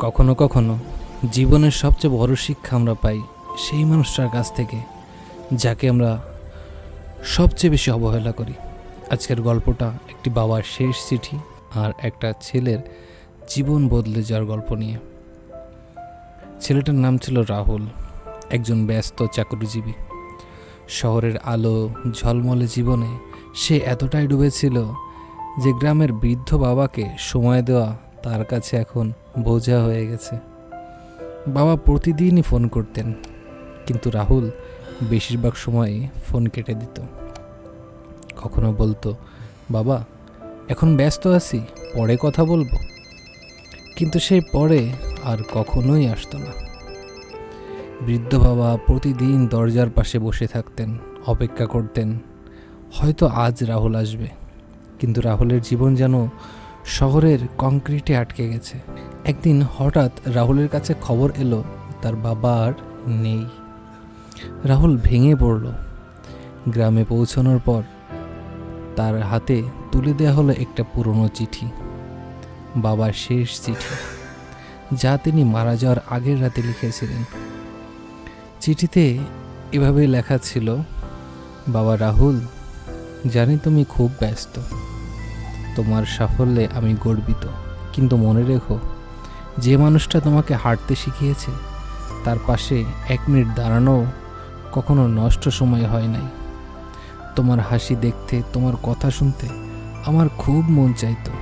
কখনো কখনো জীবনের সবচেয়ে বড় শিক্ষা আমরা পাই সেই মানুষটার কাছ থেকে, যাকে আমরা সবচেয়ে বেশি অবহেলা করি। আজকের গল্পটা একটি বাবার শেষ চিঠি আর একটা ছেলের জীবন বদলে যাওয়ার গল্প নিয়ে। ছেলেটার নাম ছিল রাহুল, একজন ব্যস্ত চাকরিজীবী। শহরের আলো ঝলমলে জীবনে সে এতটাই ডুবেছিল যে গ্রামের বৃদ্ধ বাবাকে সময় দেওয়া তার কাছে এখন বোঝা হয়ে গেছে। বাবা প্রতিদিনই ফোন করতেন, কিন্তু রাহুল বেশিরভাগ সময়ই ফোন কেটে দিত। কখনো বলতো, বাবা, এখন ব্যস্ত আছি, পরে কথা বলব। কিন্তু সেই পরে আর কখনোই আসতো না। বৃদ্ধ বাবা প্রতিদিন দরজার পাশে বসে থাকতেন, অপেক্ষা করতেন, হয়তো আজ রাহুল আসবে। কিন্তু রাহুলের জীবন যেন শহরের কংক্রিটে আটকে গেছে। একদিন হঠাৎ রাহুলের কাছে খবর এলো, তার বাবা আর নেই। রাহুল ভেঙে পড়ল। গ্রামে পৌঁছানোর পর তার হাতে তুলে দেওয়া হলো একটা পুরনো চিঠি, বাবার শেষ চিঠি, যা তিনি মারা যাওয়ার আগের রাতে লিখেছিলেন। চিঠিতে এভাবে লেখা ছিল, বাবা রাহুল, জানি তুমি খুব ব্যস্ত। তোমার সাফল্যে আমি গর্বিত। কিন্তু মনে রেখো, যে মানুষটা তোমাকে হাঁটতে শিখিয়েছে, তার পাশে এক মিনিট দাঁড়ানো কখনো নষ্ট সময় হয় নাই। তোমার হাসি দেখতে, তোমার কথা শুনতে আমার খুব মন চাইতো।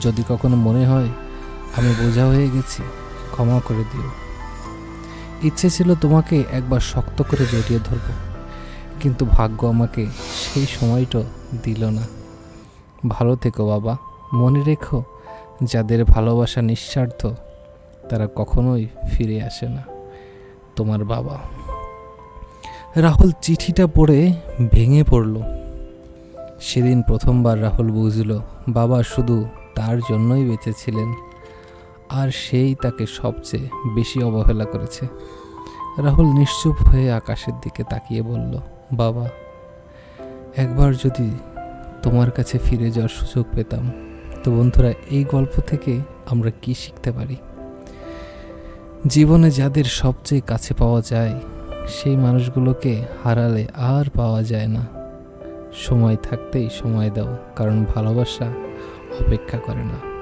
যদি কখনো মনে হয়, আমি বোঝা হয়ে গেছি, ক্ষমা করে দিও। ইচ্ছে ছিল তোমাকে একবার শক্ত করে জড়িয়ে ধরবো, কিন্তু ভাগ্য আমাকে সেই সময়টা দিল না। ভালো থেকো বাবা। মনে রেখো, যাদের ভালোবাসা নিঃস্বার্থ, তারা কখনোই ফিরে আসে না। তোমার বাবা। রাহুল চিঠিটা পড়ে ভেঙে পড়ল। সেদিন প্রথমবার রাহুল বুঝল, বাবা শুধু তার জন্যই বেঁচেছিলেন, আর সেই তাকে সবচেয়ে বেশি অবহেলা করেছে। রাহুল নিশ্চুপ হয়ে আকাশের দিকে তাকিয়ে বলল, বাবা, একবার যদি তোমার কাছে ফিরে যাওয়ার সুযোগ পেতাম। তো বন্ধুরা, এই গল্প থেকে আমরা কি শিখতে পারি? জীবনে যাদের সবচেয়ে কাছে পাওয়া যায়, সেই মানুষগুলোকে হারালে আর পাওয়া যায় না। সময় থাকতেই সময় দাও, কারণ ভালোবাসা অপেক্ষা করে না।